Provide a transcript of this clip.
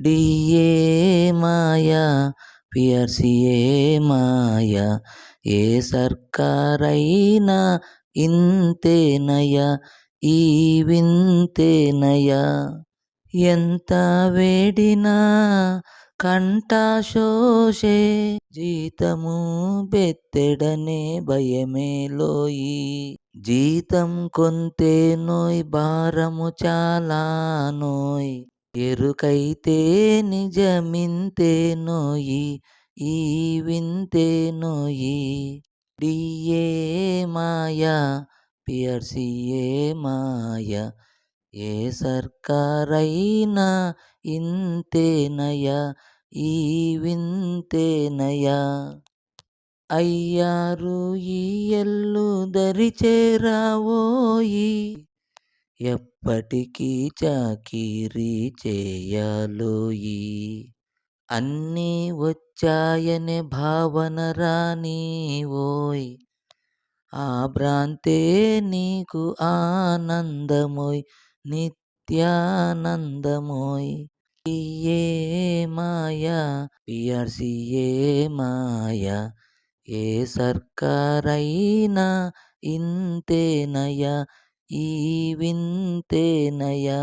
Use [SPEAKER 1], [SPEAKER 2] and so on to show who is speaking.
[SPEAKER 1] DA మాయా పిఆర్సీఏ మాయా ఏ సర్కారైనా ఇంతేనయా ఈ వింతేనయా ఎంత వేడినా కంట శోషే జీతము బెత్తెడనే భయమేలోయి జీతం కొంతే నోయ్ భారము చాలా నోయ్ ఎరుకైతే నిజమింతే నోయి ఈ వింతే నోయి డిఏ మాయా పిఆర్సిఏ మాయా ఏ సర్కారైనా ఇంతేనయ ఈ వింతేనయ. అయ్యారు ఈ ఎల్లు దరిచేరావోయి ఎప్పటికీ చాకిరీ చేయాలోయి. అన్నీ వచ్చాయనే భావన రానివోయ్ ఆ భ్రాంతే నీకు ఆనందమోయ్ నిత్యానందమోయ్. ఏ మాయా పిఆర్సిఏ మాయా ఏ సర్కారైనా ఇంతేనయ్యా ఈ వింతేనయా?